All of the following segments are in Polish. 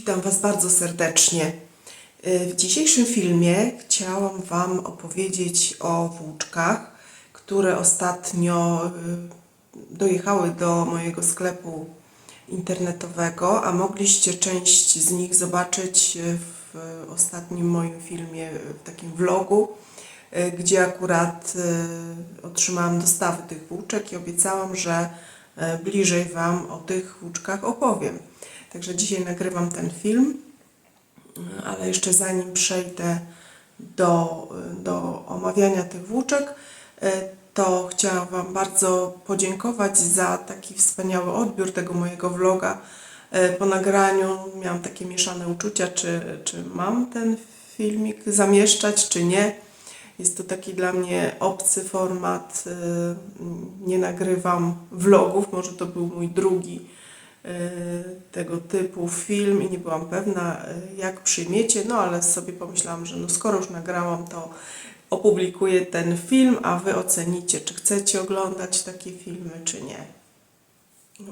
Witam Was bardzo serdecznie. Y, W dzisiejszym filmie chciałam Wam opowiedzieć o włóczkach, które ostatnio y, dojechały do mojego sklepu internetowego, a mogliście część z nich zobaczyć y, w ostatnim moim filmie, w takim vlogu, gdzie akurat otrzymałam dostawy tych włóczek i obiecałam, że bliżej Wam o tych włóczkach opowiem. Także dzisiaj nagrywam ten film, ale jeszcze zanim przejdę do, do omawiania tych włóczek, to chciałam Wam bardzo podziękować za taki wspaniały odbiór tego mojego vloga. Po nagraniu miałam takie mieszane uczucia, czy, czy mam ten filmik zamieszczać, czy nie. Jest to taki dla mnie obcy format. y, Nie nagrywam vlogów, może to był mój drugi tego typu film i nie byłam pewna, y, jak przyjmiecie, no ale sobie pomyślałam, że no skoro już nagrałam, to opublikuję ten film, a wy ocenicie, czy chcecie oglądać takie filmy, czy nie.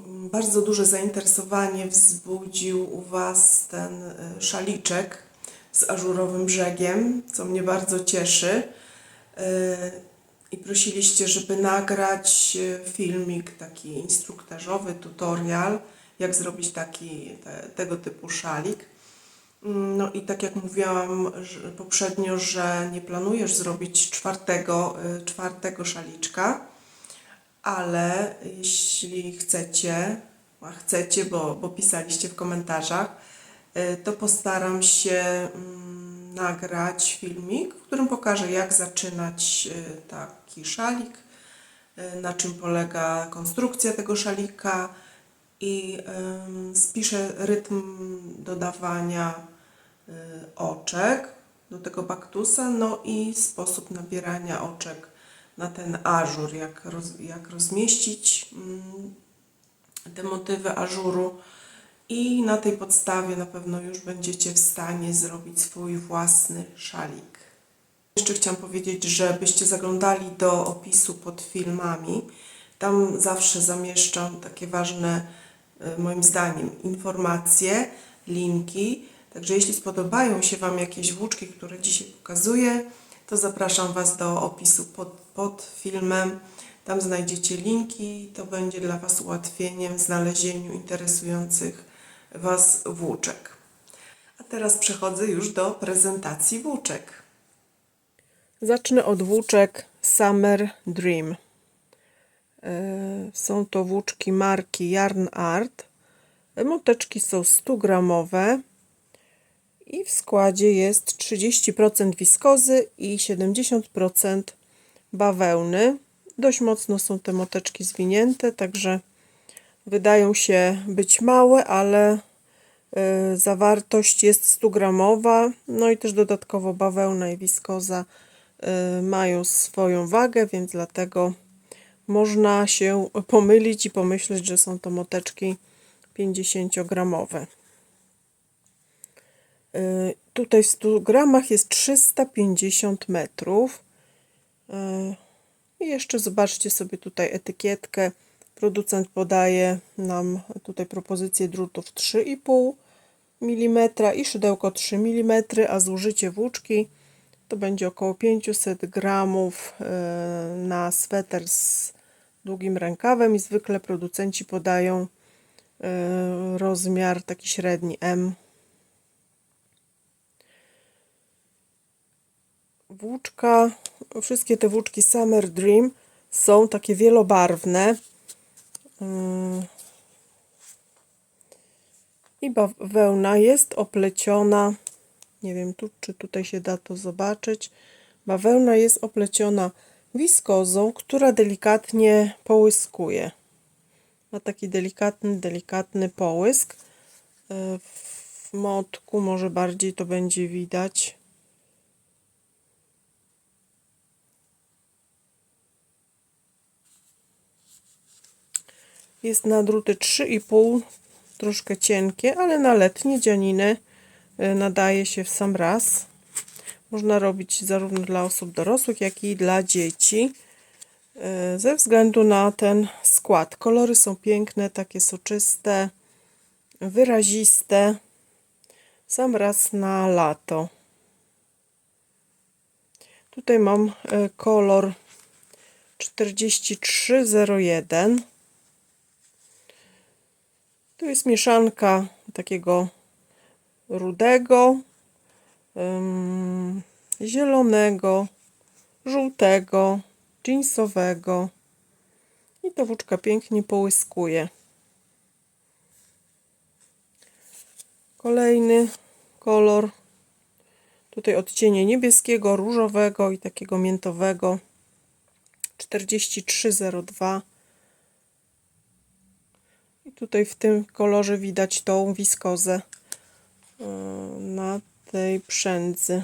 Bardzo duże zainteresowanie wzbudził u Was ten y, szaliczek z ażurowym brzegiem, co mnie bardzo cieszy. I prosiliście, żeby nagrać filmik taki instruktażowy, tutorial, jak zrobić taki te, tego typu szalik. Mm, No i tak jak mówiłam poprzednio, że nie planujesz zrobić czwartego, y, czwartego szaliczka, ale jeśli chcecie, a chcecie, bo, bo pisaliście w komentarzach, y, to postaram się mm, nagrać filmik, w którym pokażę, jak zaczynać y, taki szalik, na czym polega konstrukcja tego szalika i spiszę rytm dodawania y, oczek do tego baktusa, no i sposób nabierania oczek na ten ażur, jak, roz, jak rozmieścić mm, te motywy ażuru i na tej podstawie na pewno już będziecie w stanie zrobić swój własny szalik. Jeszcze chciałam powiedzieć, żebyście zaglądali do opisu pod filmami. Tam zawsze zamieszczam takie ważne, moim zdaniem, informacje, linki. Także jeśli spodobają się Wam jakieś włóczki, które dzisiaj pokazuję, to zapraszam Was do opisu pod, pod filmem. Tam znajdziecie linki. To będzie dla Was ułatwieniem w znalezieniu interesujących Was włóczek. A teraz przechodzę już do prezentacji włóczek. Zacznę od włóczek Summer Dream. E, Są to włóczki marki Yarn Art. Moteczki są 100 gramowe i w składzie jest 30% wiskozy i 70% bawełny. Dość mocno są te moteczki zwinięte, także wydają się być małe, ale y, zawartość jest 100 gramowa. No i też dodatkowo bawełna i wiskoza y, mają swoją wagę, więc dlatego można się pomylić i pomyśleć, że są to moteczki 50-gramowe. Y, Tutaj w 100 gramach jest 350 metrów. Y, I jeszcze zobaczcie sobie tutaj etykietkę. Producent podaje nam tutaj propozycję drutów 3,5 mm i szydełko 3 mm, a zużycie włóczki to będzie około 500 gramów y, na sweter z długim rękawem i zwykle producenci podają y, rozmiar taki średni M. Włóczka, wszystkie te włóczki Summer Dream są takie wielobarwne. Ym. I bawełna jest opleciona, nie wiem tu, czy tutaj się da to zobaczyć. Bawełna jest opleciona wiskozą, która delikatnie połyskuje. Ma taki delikatny, delikatny połysk. Y, W motku może bardziej to będzie widać. Jest na druty 3,5, troszkę cienkie, ale na letnie dzianiny y, nadaje się w sam raz. Można robić zarówno dla osób dorosłych, jak i dla dzieci. Y, Ze względu na ten skład. Kolory są piękne, takie soczyste, wyraziste. sam raz na lato. Tutaj mam e, kolor 4301. Tu jest mieszanka takiego rudego, ym, zielonego, żółtego, jeansowego. I ta włóczka pięknie połyskuje. Kolejny kolor. Tutaj odcienie niebieskiego, różowego i takiego miętowego. 4302. I tutaj w tym kolorze widać tą wiskozę yy, na tej przędzy.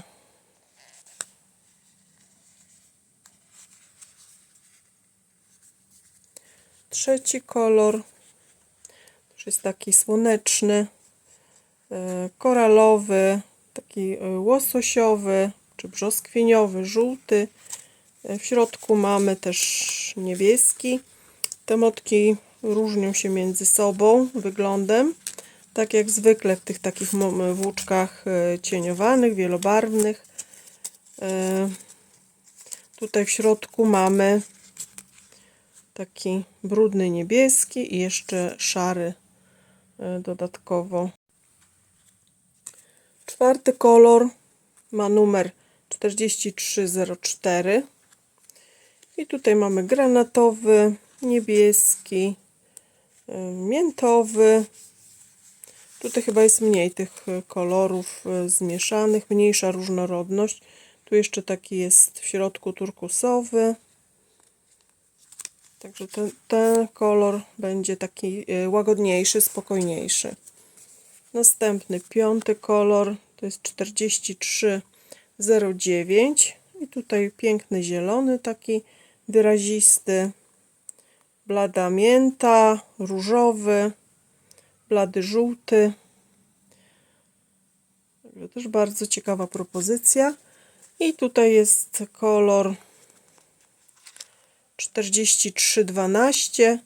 Trzeci kolor też jest taki słoneczny, e, koralowy, taki e, łososiowy czy brzoskwiniowy, żółty. E, W środku mamy też niebieski. Te motki różnią się między sobą wyglądem, tak jak zwykle w tych takich włóczkach e, cieniowanych, wielobarwnych. E, Tutaj w środku mamy taki brudny niebieski i jeszcze szary e, dodatkowo. Czwarty kolor ma numer 4304. I tutaj mamy granatowy, niebieski, miętowy. Tutaj chyba jest mniej tych e, kolorów e, zmieszanych, mniejsza różnorodność. Tu jeszcze taki jest w środku turkusowy. Także ten, ten kolor będzie taki e, łagodniejszy, spokojniejszy. Następny, piąty kolor, to jest 4309 i tutaj piękny zielony, taki wyrazisty, blada mięta, różowy, blady żółty. Także też bardzo ciekawa propozycja. I tutaj jest kolor 4312.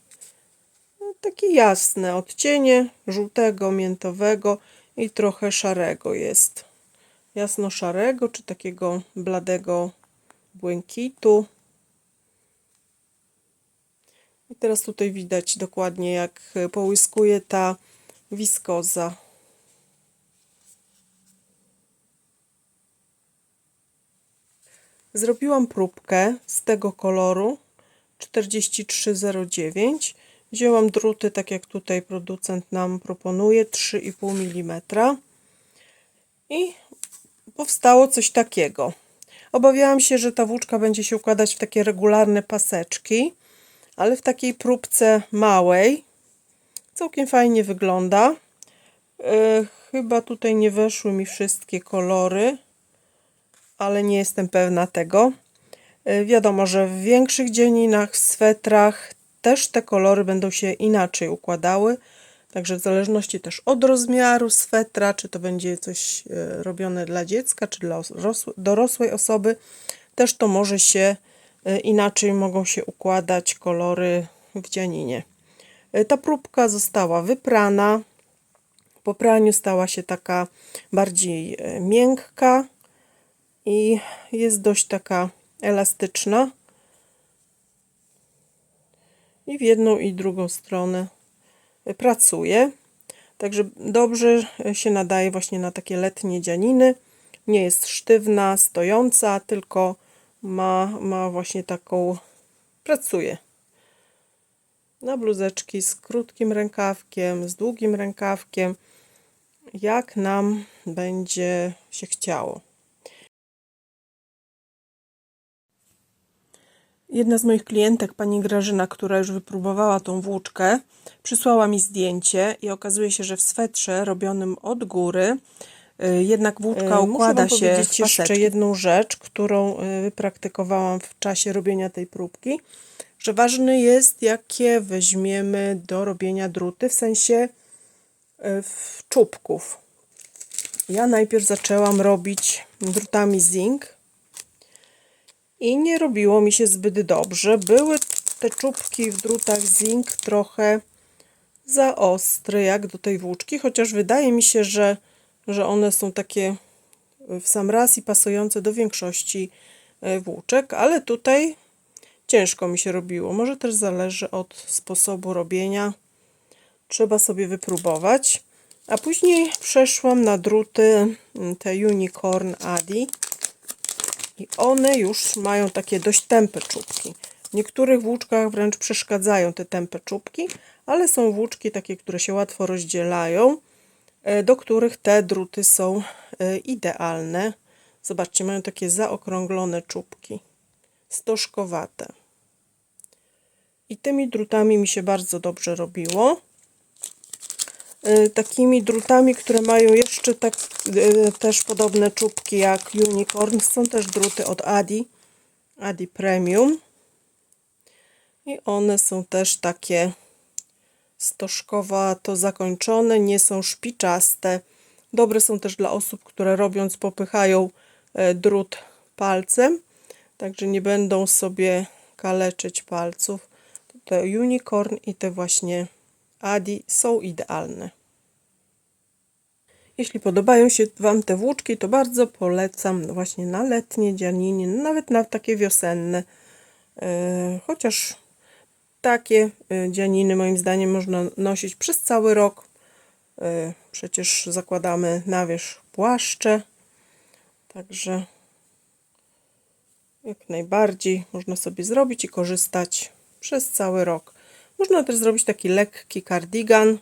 No, takie jasne odcienie żółtego, miętowego i trochę szarego jest. Jasno-szarego czy takiego bladego błękitu. I teraz tutaj widać dokładnie jak połyskuje ta wiskoza. Zrobiłam próbkę z tego koloru 4309. Wzięłam druty, tak jak tutaj producent nam proponuje, 3,5 mm. I powstało coś takiego. Obawiałam się, że ta włóczka będzie się układać w takie regularne paseczki, ale w takiej próbce małej całkiem fajnie wygląda. E, chyba tutaj nie weszły mi wszystkie kolory ale nie jestem pewna tego. Y, Wiadomo, że w większych dzieninach, w swetrach też te kolory będą się inaczej układały. Także w zależności też od rozmiaru swetra, czy to będzie coś y, robione dla dziecka, czy dla dorosłej osoby, też to może się inaczej mogą się układać kolory w dzianinie. Y, Ta próbka została wyprana. Po praniu stała się taka bardziej y, miękka i jest dość taka elastyczna. I w jedną i drugą stronę pracuje. Także dobrze się nadaje właśnie na takie letnie dzianiny. Nie jest sztywna, stojąca, tylko ma, ma właśnie taką, pracuje. Na bluzeczki z krótkim rękawkiem, z długim rękawkiem, jak nam będzie się chciało. Jedna z moich klientek, pani Grażyna, która już wypróbowała tą włóczkę, przysłała mi zdjęcie i okazuje się, że w swetrze robionym od góry y, jednak włóczka Y, układa muszę wam się powiedzieć jeszcze jedną rzecz, którą y, wypraktykowałam w czasie robienia tej próbki, że ważny jest, jakie weźmiemy do robienia druty, w sensie y, w czubków. Ja najpierw zaczęłam robić drutami zinc, i nie robiło mi się zbyt dobrze. Były te czubki w drutach zinc trochę za ostre jak do tej włóczki, chociaż wydaje mi się, że że one są takie w sam raz i pasujące do większości e, włóczek, ale tutaj ciężko mi się robiło. Może też zależy od sposobu robienia. Trzeba sobie wypróbować. A później przeszłam na druty mm, te Unicorn Adi. I one już mają takie dość tępe czubki. W niektórych włóczkach wręcz przeszkadzają te tępe czubki, ale są włóczki takie, które się łatwo rozdzielają, e, do których te druty są e, idealne. Zobaczcie, mają takie zaokrąglone czubki, stożkowate. I tymi drutami mi się bardzo dobrze robiło. E, Takimi drutami, które mają jeszcze tak e, też podobne czubki jak Unicorn, są też druty od Adi, Adi Premium. I one są też takie stożkowato zakończone, nie są szpiczaste. Dobre są też dla osób, które robiąc popychają e, drut palcem, także nie będą sobie kaleczyć palców. Te Unicorn i te właśnie Adi są idealne. Jeśli podobają się Wam te włóczki, to bardzo polecam właśnie na letnie dzianiny, nawet na takie wiosenne. E, Chociaż takie e, dzianiny moim zdaniem można nosić przez cały rok. E, Przecież zakładamy na wierzch płaszcze, także jak najbardziej można sobie zrobić i korzystać przez cały rok. Można też zrobić taki lekki kardigan.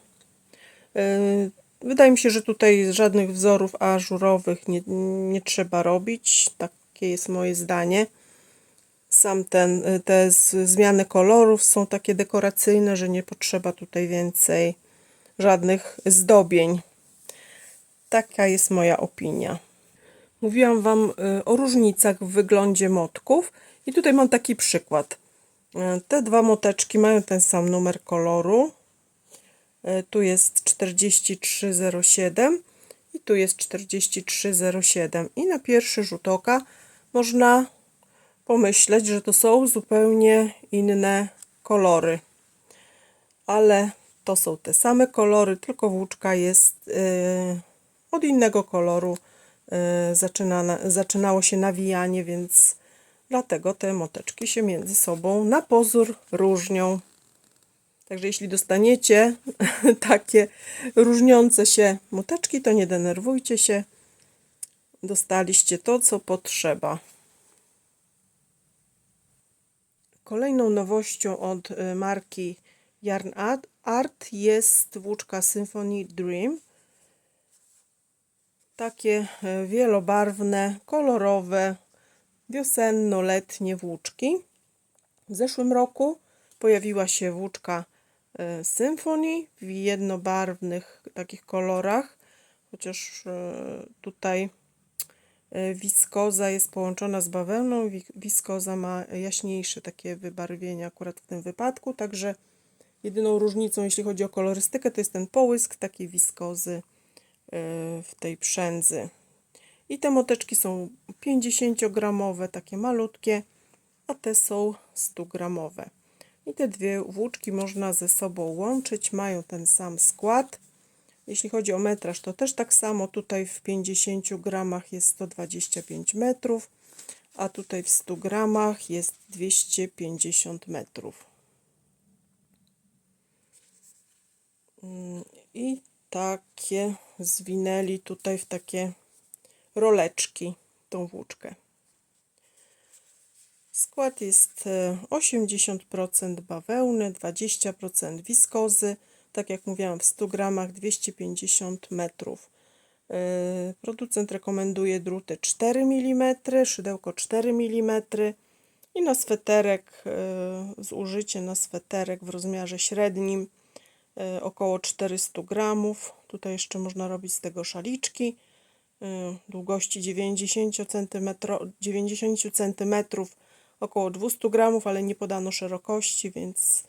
Yy, Wydaje mi się, że tutaj żadnych wzorów ażurowych nie, nie trzeba robić. Takie jest moje zdanie. Sam ten, te zmiany kolorów są takie dekoracyjne, że nie potrzeba tutaj więcej żadnych zdobień. Taka jest moja opinia. Mówiłam Wam y, o różnicach w wyglądzie motków i tutaj mam taki przykład. Y, Te dwa moteczki mają ten sam numer koloru. Y, Tu jest 4307 i tu jest 4307. I na pierwszy rzut oka można pomyśleć, że to są zupełnie inne kolory. Ale to są te same kolory, tylko włóczka jest y, od innego koloru. Y, zaczyna, zaczynało się nawijanie, więc dlatego te moteczki się między sobą na pozór różnią. Także jeśli dostaniecie takie różniące się moteczki, to nie denerwujcie się. Dostaliście to, co potrzeba. Kolejną nowością od y, marki Yarn Art- jest włóczka Symphony Dream. Takie y, wielobarwne, kolorowe, wiosenno-letnie włóczki. W zeszłym roku pojawiła się włóczka e, Symphony w jednobarwnych takich kolorach, chociaż e, tutaj e, wiskoza jest połączona z bawełną. wi- Wiskoza ma jaśniejsze takie wybarwienie akurat w tym wypadku, także jedyną różnicą, jeśli chodzi o kolorystykę, to jest ten połysk takiej wiskozy e, w tej przędzy. I te moteczki są 50-gramowe, takie malutkie, a te są 100-gramowe. I te dwie włóczki można ze sobą łączyć, mają ten sam skład. Jeśli chodzi o metraż, to też tak samo. Tutaj w 50 gramach jest 125 metrów, a tutaj w 100 gramach jest 250 metrów. Mm, I takie zwinęli tutaj w takie roleczki tą włóczkę. Skład jest e, 80% bawełny, 20% wiskozy. Tak jak mówiłam, w 100 gramach 250 metrów. E, Producent rekomenduje druty 4 mm, szydełko 4 mm i na sweterek, e, zużycie na sweterek w rozmiarze średnim e, około 400 gramów. Tutaj jeszcze można robić z tego szaliczki y, długości 90 cm, 90 cm około 200 gramów, ale nie podano szerokości, więc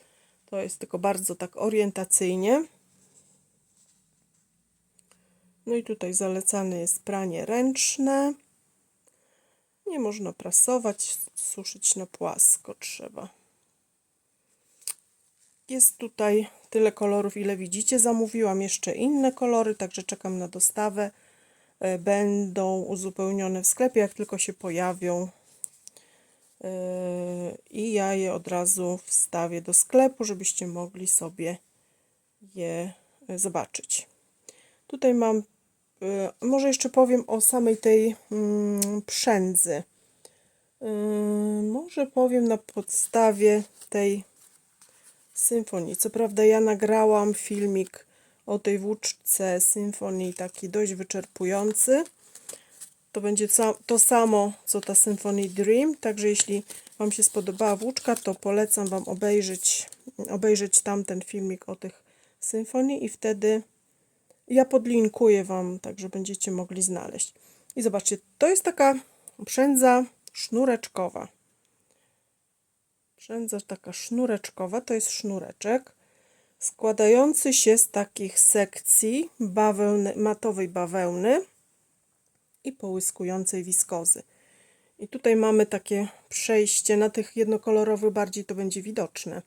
to jest tylko bardzo tak orientacyjnie. No i tutaj zalecane jest pranie ręczne. Nie można prasować, suszyć na płasko trzeba. Jest tutaj tyle kolorów, ile widzicie. Zamówiłam jeszcze inne kolory, także czekam na dostawę. e, będą uzupełnione w sklepie, jak tylko się pojawią. E, I ja je od razu wstawię do sklepu, żebyście mogli sobie je e, zobaczyć. Tutaj mam, może jeszcze powiem o samej tej mm, przędzy. Może powiem na podstawie tej symfonii. Co prawda ja nagrałam filmik o tej włóczce symfonii, taki dość wyczerpujący. To będzie to samo, co ta Symphony Dream, także jeśli Wam się spodobała włóczka, to polecam Wam obejrzeć, obejrzeć tamten filmik o tych symfonii i wtedy ja podlinkuję Wam, także będziecie mogli znaleźć. I zobaczcie, to jest taka przędza sznureczkowa. Przędza taka sznureczkowa, to jest sznureczek składający się z takich sekcji bawełny, matowej bawełny i połyskującej wiskozy. I tutaj mamy takie przejście, na tych jednokolorowych bardziej to będzie widoczne.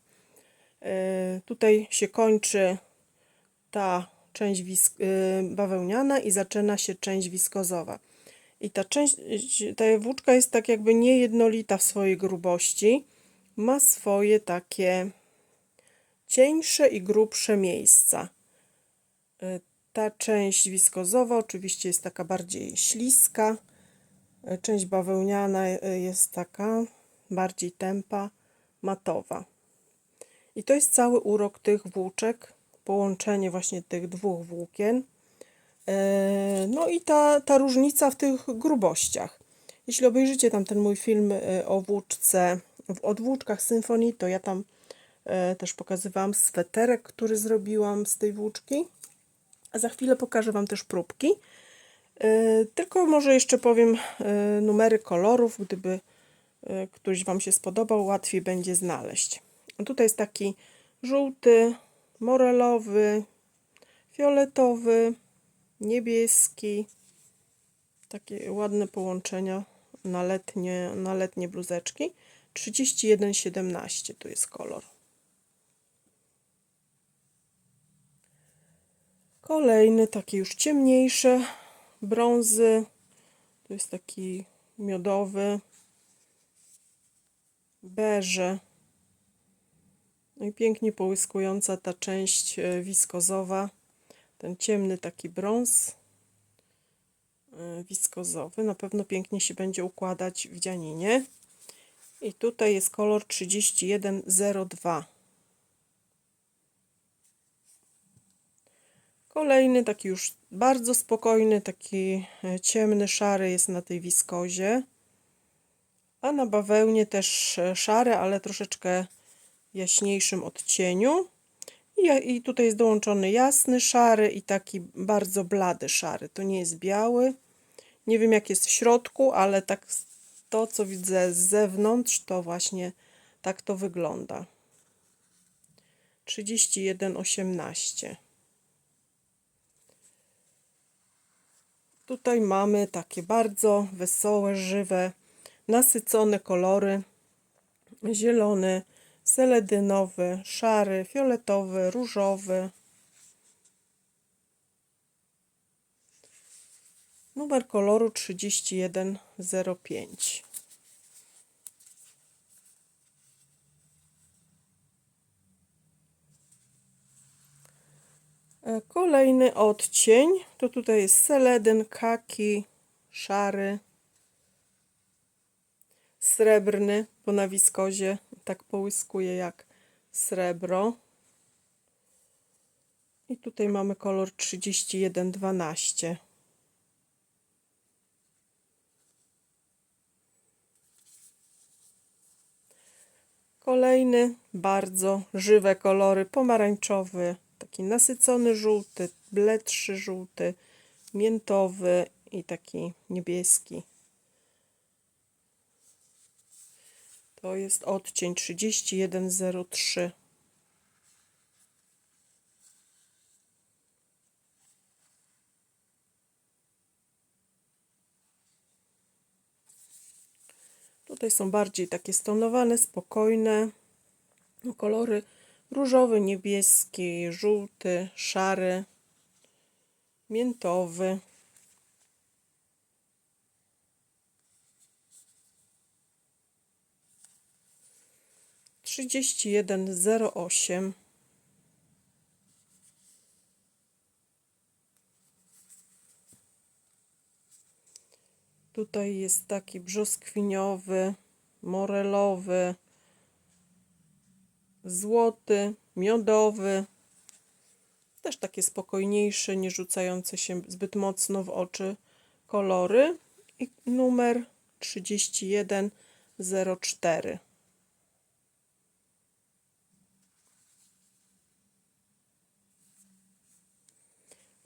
E, tutaj się kończy ta część y, bawełniana i zaczyna się część wiskozowa. I ta część, ta włóczka jest tak jakby niejednolita w swojej grubości. Ma swoje takie cieńsze i grubsze miejsca. Y, Ta część wiskozowa oczywiście jest taka bardziej śliska. Y, Część bawełniana y, jest taka bardziej tępa, matowa. I to jest cały urok tych włóczek, połączenie właśnie tych dwóch włókien. E, No i ta, ta różnica w tych grubościach. Jeśli obejrzycie tam ten mój film e, o włóczce, w- o włóczkach symfonii, to ja tam e, też pokazywałam sweterek, który zrobiłam z tej włóczki. A za chwilę pokażę Wam też próbki. E, Tylko może jeszcze powiem e, numery kolorów, gdyby e, któryś Wam się spodobał, łatwiej będzie znaleźć. Tutaj jest taki żółty, morelowy, fioletowy, niebieski. Takie ładne połączenia na letnie, na letnie bluzeczki. 31,17 tu jest kolor. Kolejny, takie już ciemniejsze, brązy. Tu jest taki miodowy, beże. No i pięknie połyskująca ta część e, wiskozowa. Ten ciemny taki brąz e, wiskozowy. Na pewno pięknie się będzie układać w dzianinie. I tutaj jest kolor 3102. Kolejny, taki już bardzo spokojny, taki e, ciemny, szary jest na tej wiskozie. A na bawełnie też e, szary, ale troszeczkę jaśniejszym odcieniu. I, tutaj jest dołączony jasny szary i taki bardzo blady szary. To nie jest biały. Nie wiem jak jest w środku, ale tak to co widzę z zewnątrz, to właśnie tak to wygląda. 31,18. Tutaj mamy takie bardzo wesołe, żywe, nasycone kolory. Zielony, seledynowy, szary, fioletowy, różowy. Numer koloru 3105. E, Kolejny odcień to tutaj jest seledyn, kaki, szary, srebrny, bo na wiskozie tak połyskuje jak srebro. I tutaj mamy kolor 3112. Kolejny, bardzo żywe kolory, pomarańczowy, taki nasycony żółty, bledszy żółty, miętowy i taki niebieski. To jest odcień 3103. Tutaj są bardziej takie stonowane, spokojne no, kolory. Różowy, niebieski, żółty, szary, miętowy. Trzydzieści jeden zero osiem. Tutaj jest taki brzoskwiniowy, morelowy, złoty, miodowy. Też takie spokojniejsze, nie rzucające się zbyt mocno w oczy kolory. I numer 3104.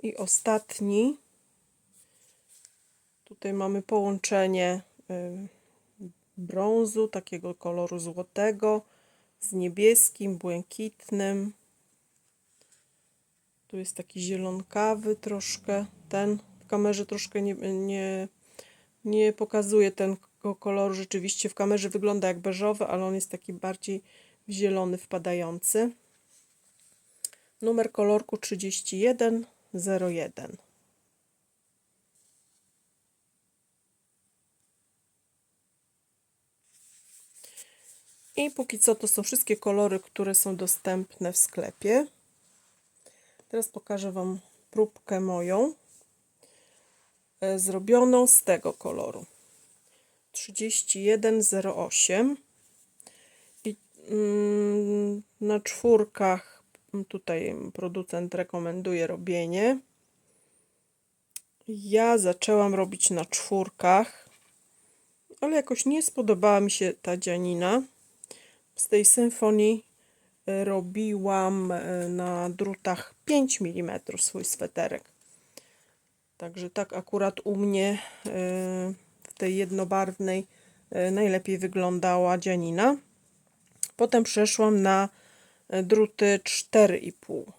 I ostatni. Tutaj mamy połączenie y, brązu, takiego koloru złotego, z niebieskim, błękitnym. Tu jest taki zielonkawy troszkę. Ten w kamerze troszkę nie, nie, nie pokazuje tego koloru. Rzeczywiście w kamerze wygląda jak beżowy, ale on jest taki bardziej zielony wpadający. Numer kolorku 3101. I póki co to są wszystkie kolory, które są dostępne w sklepie. Teraz pokażę Wam próbkę moją, e, zrobioną z tego koloru. 3108 i mm, na czwórkach tutaj producent rekomenduje robienie. Ja zaczęłam robić na czwórkach, ale jakoś nie spodobała mi się ta dzianina. Z tej symfonii e, robiłam e, na drutach 5 mm swój sweterek. Także tak akurat u mnie e, w tej jednobarwnej najlepiej wyglądała dzianina. Potem przeszłam na druty 4,5.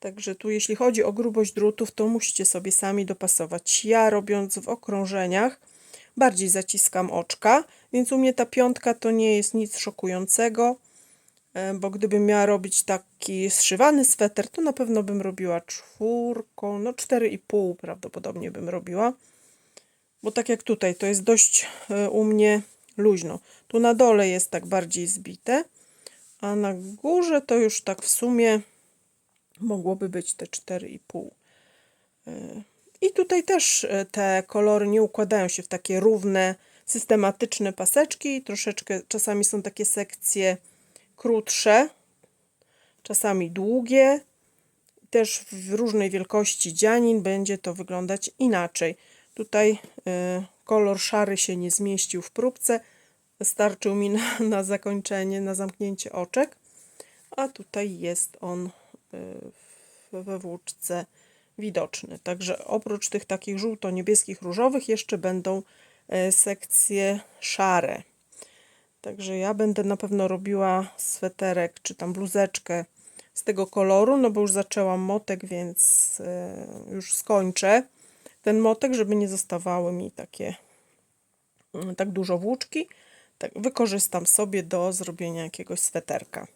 Także tu jeśli chodzi o grubość drutów, to musicie sobie sami dopasować. Ja robiąc w okrążeniach, bardziej zaciskam oczka, więc u mnie ta piątka to nie jest nic szokującego, e, bo gdybym miała robić taki zszywany sweter, to na pewno bym robiła czwórką, no 4,5 prawdopodobnie bym robiła, bo tak jak tutaj, to jest dość e, u mnie luźno. Tu na dole jest tak bardziej zbite, a na górze to już tak w sumie mogłoby być te 4,5. I tutaj też e, te kolory nie układają się w takie równe, systematyczne paseczki. Troszeczkę czasami są takie sekcje krótsze, czasami długie. Też w różnej wielkości dzianin będzie to wyglądać inaczej. Tutaj y, kolor szary się nie zmieścił w próbce. Starczył mi na, na zakończenie, na zamknięcie oczek. A tutaj jest on y, we włóczce widoczny. Także oprócz tych takich żółto-niebieskich, różowych jeszcze będą sekcje szare. Także ja będę na pewno robiła sweterek czy tam bluzeczkę z tego koloru, no bo już zaczęłam motek, więc e, już skończę ten motek, żeby nie zostawały mi takie mm, tak dużo włóczki. Tak, wykorzystam sobie do zrobienia jakiegoś sweterka.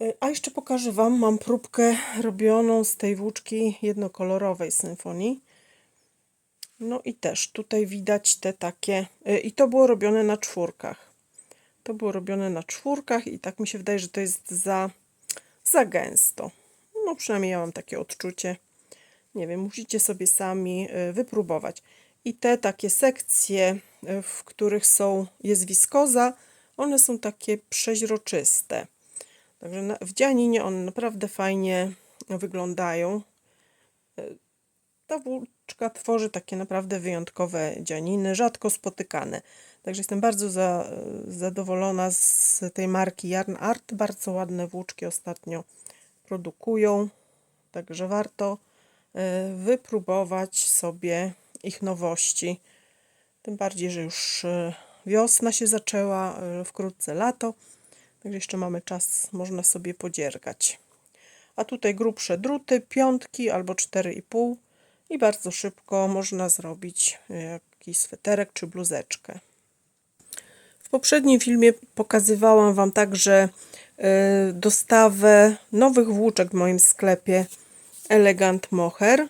E, A jeszcze pokażę Wam, mam próbkę robioną z tej włóczki jednokolorowej symfonii. No i też tutaj widać te takie, e, i to było robione na czwórkach. To było robione na czwórkach i tak mi się wydaje, że to jest za, za gęsto. No przynajmniej ja mam takie odczucie. Nie wiem, musicie sobie sami e, wypróbować. I te takie sekcje, w których są, jest wiskoza, one są takie przeźroczyste. Także na, w dzianinie one naprawdę fajnie wyglądają. Ta włóczka tworzy takie naprawdę wyjątkowe dzianiny, rzadko spotykane. Także jestem bardzo za, zadowolona z tej marki Yarn Art. Bardzo ładne włóczki ostatnio produkują. Także warto e, wypróbować sobie ich nowości. Tym bardziej, że już e, wiosna się zaczęła, wkrótce lato. Także jeszcze mamy czas, można sobie podziergać. A tutaj grubsze druty, piątki albo 4,5 i bardzo szybko można zrobić jakiś sweterek czy bluzeczkę. W poprzednim filmie pokazywałam Wam także dostawę nowych włóczek w moim sklepie Elegant Mohair.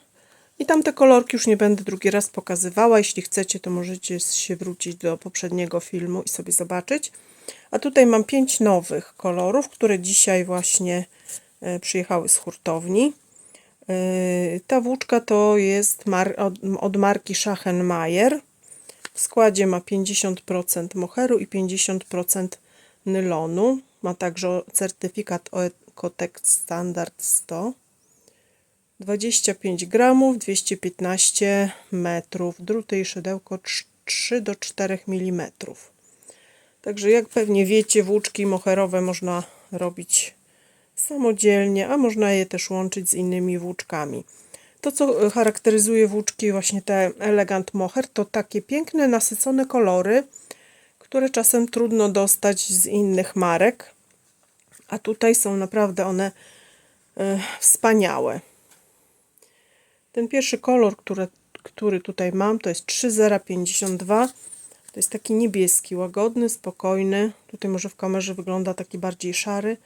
I tamte kolorki już nie będę drugi raz pokazywała. Jeśli chcecie, to możecie się wrócić do poprzedniego filmu i sobie zobaczyć. A tutaj mam pięć nowych kolorów, które dzisiaj właśnie e, przyjechały z hurtowni. E, Ta włóczka to jest mar od, od marki Schachenmayer. W składzie ma 50% moheru i 50% nylonu. Ma także certyfikat Ecotech Standard 100. 25 gramów, 215 metrów. Druty i szydełko 3 do 4 mm. Także jak pewnie wiecie, włóczki moherowe można robić samodzielnie, a można je też łączyć z innymi włóczkami. To, co charakteryzuje włóczki, właśnie te elegant moher, to takie piękne, nasycone kolory, które czasem trudno dostać z innych marek. A tutaj są naprawdę one e, wspaniałe. Ten pierwszy kolor, który, który tutaj mam, to jest 3052. To jest taki niebieski, łagodny, spokojny. Tutaj może w kamerze wygląda taki bardziej szary,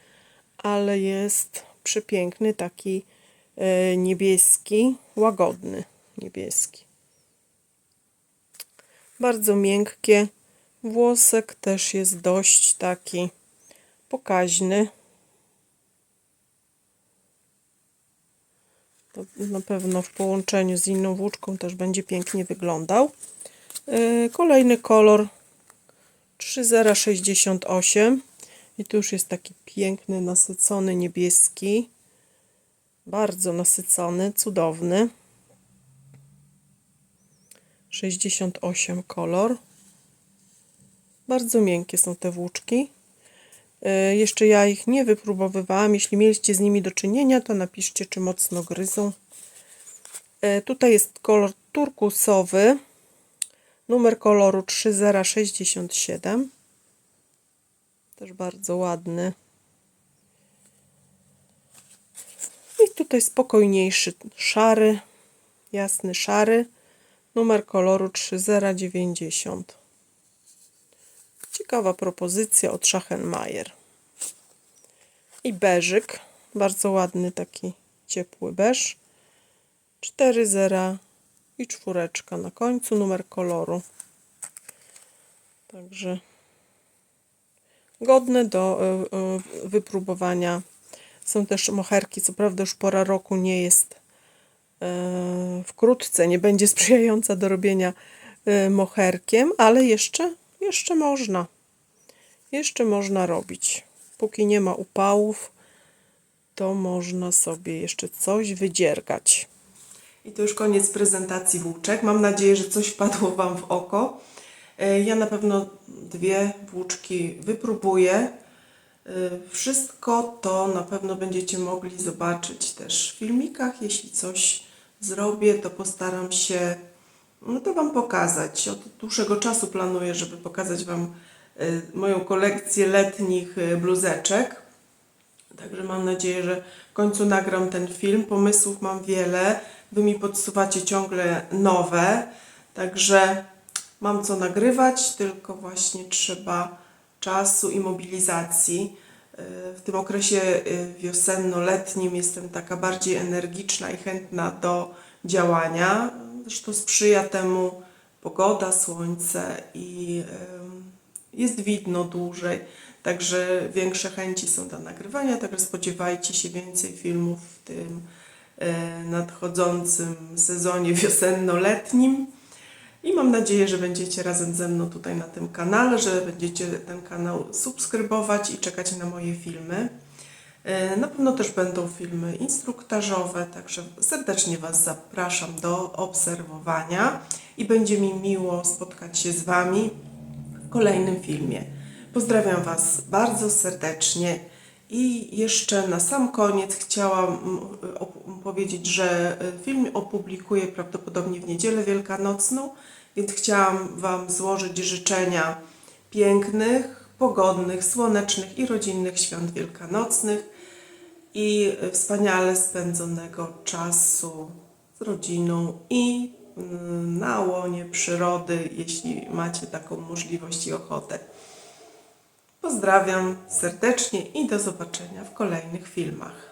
ale jest przepiękny, taki e, niebieski, łagodny niebieski. Bardzo miękkie. Włosek też jest dość taki pokaźny. To na pewno w połączeniu z inną włóczką też będzie pięknie wyglądał. Yy, Kolejny kolor 3068 i tu już jest taki piękny, nasycony niebieski. Bardzo nasycony, cudowny. 68 kolor. Bardzo miękkie są te włóczki. E, Jeszcze ja ich nie wypróbowywałam. Jeśli mieliście z nimi do czynienia, to napiszcie, czy mocno gryzą. E, Tutaj jest kolor turkusowy. Numer koloru 3067. Też bardzo ładny. I tutaj spokojniejszy szary, jasny szary. Numer koloru 3090. Ciekawa propozycja od Schachenmayer. I beżyk. Bardzo ładny taki ciepły beż. 4 zera i czwóreczka na końcu. Numer koloru. Także godne do y, y, wypróbowania. Są też moherki. Co prawda już pora roku nie jest y, wkrótce, nie będzie sprzyjająca do robienia moherkiem, ale jeszcze, jeszcze można. Jeszcze można robić. Póki nie ma upałów, to można sobie jeszcze coś wydziergać. I to już koniec prezentacji włóczek. Mam nadzieję, że coś wpadło Wam w oko. E, Ja na pewno dwie włóczki wypróbuję. E, Wszystko to na pewno będziecie mogli zobaczyć też w filmikach. Jeśli coś zrobię, to postaram się no to Wam pokazać. Od dłuższego czasu planuję, żeby pokazać Wam e, moją kolekcję letnich bluzeczek. Także mam nadzieję, że w końcu nagram ten film. Pomysłów mam wiele. Wy mi podsuwacie ciągle nowe. Także mam co nagrywać, tylko właśnie trzeba czasu i mobilizacji. Yy, W tym okresie yy, wiosenno-letnim jestem taka bardziej energiczna i chętna do działania. Zresztą sprzyja temu pogoda, słońce i yy, jest widno dłużej. Także większe chęci są do nagrywania, także spodziewajcie się więcej filmów w tym nadchodzącym sezonie wiosenno-letnim. I mam nadzieję, że będziecie razem ze mną tutaj na tym kanale, że będziecie ten kanał subskrybować i czekać na moje filmy. E, Na pewno też będą filmy instruktażowe, także serdecznie Was zapraszam do obserwowania i będzie mi miło spotkać się z Wami w kolejnym filmie. Pozdrawiam Was bardzo serdecznie i jeszcze na sam koniec chciałam powiedzieć, że y, film opublikuję prawdopodobnie w niedzielę wielkanocną, więc chciałam Wam złożyć życzenia pięknych, pogodnych, słonecznych i rodzinnych świąt wielkanocnych i wspaniale spędzonego czasu z rodziną i mm, na łonie przyrody, jeśli macie taką możliwość i ochotę. Pozdrawiam serdecznie i do zobaczenia w kolejnych filmach.